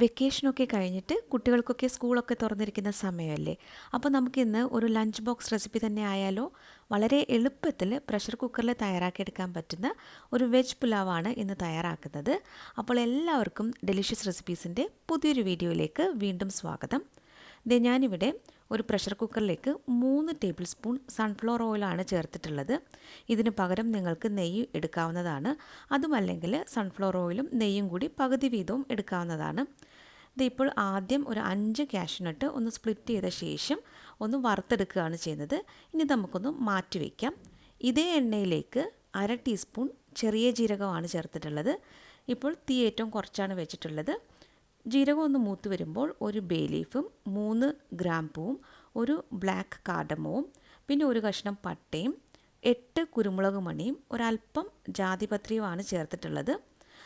വെക്കേഷനൊക്കെ കഴിഞ്ഞിട്ട് കുട്ടികൾക്കൊക്കെ സ്കൂളൊക്കെ തുറന്നിരിക്കുന്ന സമയമല്ലേ? അപ്പോൾ നമുക്കിന്ന് ഒരു ലഞ്ച് ബോക്സ് റെസിപ്പി തന്നെ ആയാലോ? വളരെ എളുപ്പത്തിൽ പ്രഷർ കുക്കറിൽ തയ്യാറാക്കിയെടുക്കാൻ പറ്റുന്ന ഒരു വെജ് പുലാവാണ് ഇന്ന് തയ്യാറാക്കുന്നത്. അപ്പോൾ എല്ലാവർക്കും ഡെലിഷ്യസ് റെസിപ്പീസിന്റെ പുതിയൊരു വീഡിയോയിലേക്ക് വീണ്ടും സ്വാഗതം. ദേ ഞാനിവിടെ ഒരു പ്രഷർ കുക്കറിലേക്ക് മൂന്ന് ടേബിൾ സ്പൂൺ സൺഫ്ലവർ ഓയിലാണ് ചേർത്തിട്ടുള്ളത്. ഇതിന് പകരം നിങ്ങൾക്ക് നെയ്യ് എടുക്കാവുന്നതാണ്. അതുമല്ലെങ്കിൽ സൺഫ്ലവർ ഓയിലും നെയ്യും കൂടി പകുതി വീതവും എടുക്കാവുന്നതാണ്. ഇതിപ്പോൾ ആദ്യം ഒരു അഞ്ച് കാഷ്നട്ട് ഒന്ന് സ്പ്ലിറ്റ് ചെയ്ത ശേഷം ഒന്ന് വറുത്തെടുക്കുകയാണ് ചെയ്യുന്നത്. ഇനി നമുക്കൊന്ന് മാറ്റി വയ്ക്കാം ഇതേ എണ്ണയിലേക്ക് അര ടീസ്പൂൺ ചെറിയ ജീരകമാണ് ചേർത്തിട്ടുള്ളത്. ഇപ്പോൾ തീ ഏറ്റവും കുറച്ചാണ് വെച്ചിട്ടുള്ളത്. ജീരകം ഒന്ന് മൂത്ത് വരുമ്പോൾ ഒരു ബേ ലീഫും മൂന്ന് ഗ്രാമ്പൂവും ഒരു ബ്ലാക്ക് കാർഡമവും പിന്നെ ഒരു കഷ്ണം പട്ടയും എട്ട് കുരുമുളക് മണിയും ഒരല്പം ജാതിപത്രിയുമാണ് ചേർത്തിട്ടുള്ളത്.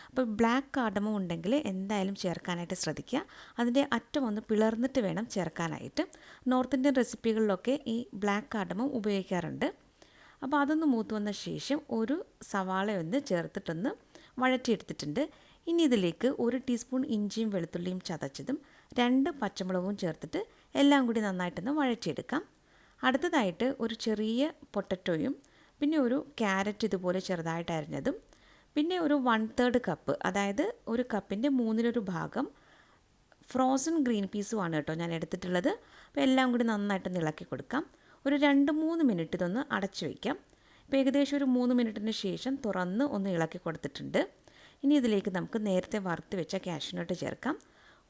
അപ്പോൾ ബ്ലാക്ക് കാർഡമം ഉണ്ടെങ്കിൽ എന്തായാലും ചേർക്കാനായിട്ട് ശ്രദ്ധിക്കുക. അതിന്റെ അറ്റം ഒന്ന് പിളർന്നിട്ട് വേണം ചേർക്കാനായിട്ട്. നോർത്ത് ഇന്ത്യൻ റെസിപ്പികളിലൊക്കെ ഈ ബ്ലാക്ക് കാർഡമം ഉപയോഗിക്കാറുണ്ട്. അപ്പോൾ അതൊന്ന് മൂത്ത് വന്ന ശേഷം ഒരു സവാള ഒന്ന് ചേർത്തിട്ടൊന്ന് വഴറ്റിയെടുത്തിട്ടുണ്ട്. ഇനി ഇതിലേക്ക് ഒരു ടീസ്പൂൺ ഇഞ്ചിയും വെളുത്തുള്ളിയും ചതച്ചതും രണ്ട് പച്ചമുളകും ചേർത്തിട്ട് എല്ലാം കൂടി നന്നായിട്ടൊന്ന് വഴറ്റിയെടുക്കാം. അടുത്തതായിട്ട് ഒരു ചെറിയ പൊട്ടറ്റോയും പിന്നെ ഒരു ക്യാരറ്റ് ഇതുപോലെ ചെറുതായിട്ട് അരിഞ്ഞതും പിന്നെ ഒരു വൺ തേർഡ് കപ്പ് അതായത് ഒരു കപ്പിന്റെ മൂന്നിലൊരു ഭാഗം ഫ്രോസൺ ഗ്രീൻ പീസുമാണ് കേട്ടോ ഞാൻ എടുത്തിട്ടുള്ളത്. അപ്പോൾ എല്ലാം കൂടി നന്നായിട്ടൊന്ന് ഇളക്കി കൊടുക്കാം. ഒരു രണ്ട് മൂന്ന് മിനിറ്റ് ഇതൊന്ന് അടച്ചു വയ്ക്കാം. ഇപ്പോൾ ഏകദേശം ഒരു മൂന്ന് മിനിറ്റിന് ശേഷം തുറന്ന് ഒന്ന് ഇളക്കി കൊടുത്തിട്ടുണ്ട്. ഇനി ഇതിലേക്ക് നമുക്ക് നേരത്തെ വറുത്ത് വെച്ച കാഷ്യൂനട്ട് ചേർക്കാം.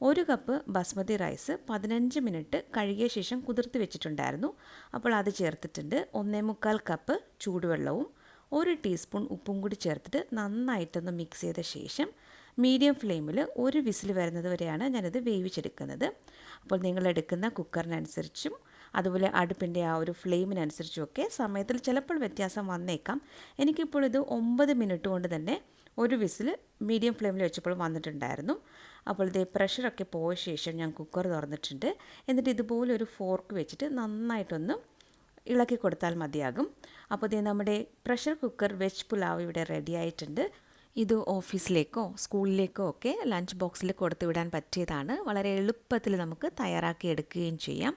ഒരു കപ്പ് ബസ്മതി റൈസ് പതിനഞ്ച് മിനിറ്റ് കഴുകിയ ശേഷം കുതിർത്ത് വെച്ചിട്ടുണ്ടായിരുന്നു. അപ്പോൾ അത് ചേർത്തിട്ടുണ്ട് ഒന്നേ മുക്കാൽ കപ്പ് ചൂടുവെള്ളവും ഒരു ടീസ്പൂൺ ഉപ്പും കൂടി ചേർത്തിട്ട് നന്നായിട്ടൊന്ന് മിക്സ് ചെയ്ത ശേഷം മീഡിയം ഫ്ലെയിമിൽ ഒരു വിസിൽ വരുന്നത് വരെയാണ് ഞാനിത് വേവിച്ചെടുക്കുന്നത്. അപ്പോൾ നിങ്ങൾ എടുക്കുന്ന കുക്കറിനനുസരിച്ചും അതുപോലെ അടുപ്പിന്റെ ആ ഒരു ഫ്ലെയിമിനനുസരിച്ചൊക്കെ സമയത്തിൽ ചിലപ്പോൾ വ്യത്യാസം വന്നേക്കാം. എനിക്കിപ്പോൾ ഇത് ഒമ്പത് മിനിറ്റ് കൊണ്ട് തന്നെ ഒരു വിസിൽ മീഡിയം ഫ്ലെയിമിൽ വെച്ചപ്പോൾ വന്നിട്ടുണ്ടായിരുന്നു. അപ്പോൾ ഇതേ പ്രഷറൊക്കെ പോയ ശേഷം ഞാൻ കുക്കർ തുറന്നിട്ടുണ്ട്. എന്നിട്ട് ഇതുപോലെ ഒരു ഫോർക്ക് വെച്ചിട്ട് നന്നായിട്ടൊന്ന് ഇളക്കി കൊടുത്താൽ മതിയാകും. അപ്പോൾ ഇതേ നമ്മുടെ പ്രഷർ കുക്കർ വെജ് പുലാവ് ഇവിടെ റെഡി ആയിട്ടുണ്ട്. ഇത് ഓഫീസിലേക്കോ സ്കൂളിലേക്കോ ഒക്കെ ലഞ്ച് ബോക്സിൽ കൊടുത്തു വിടാൻ പറ്റിയതാണ്. വളരെ എളുപ്പത്തിൽ നമുക്ക് തയ്യാറാക്കി എടുക്കുകയും ചെയ്യാം.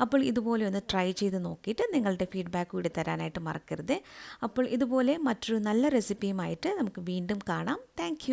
അപ്പോൾ ഇതുപോലെ ഒന്ന് ട്രൈ ചെയ്ത് നോക്കിയിട്ട് നിങ്ങളുടെ ഫീഡ്ബാക്ക് കൂടി തരാനായിട്ട് മറക്കരുത്. അപ്പോൾ ഇതുപോലെ മറ്റൊരു നല്ല റെസിപ്പിയുമായിട്ട് നമുക്ക് വീണ്ടും കാണാം. താങ്ക്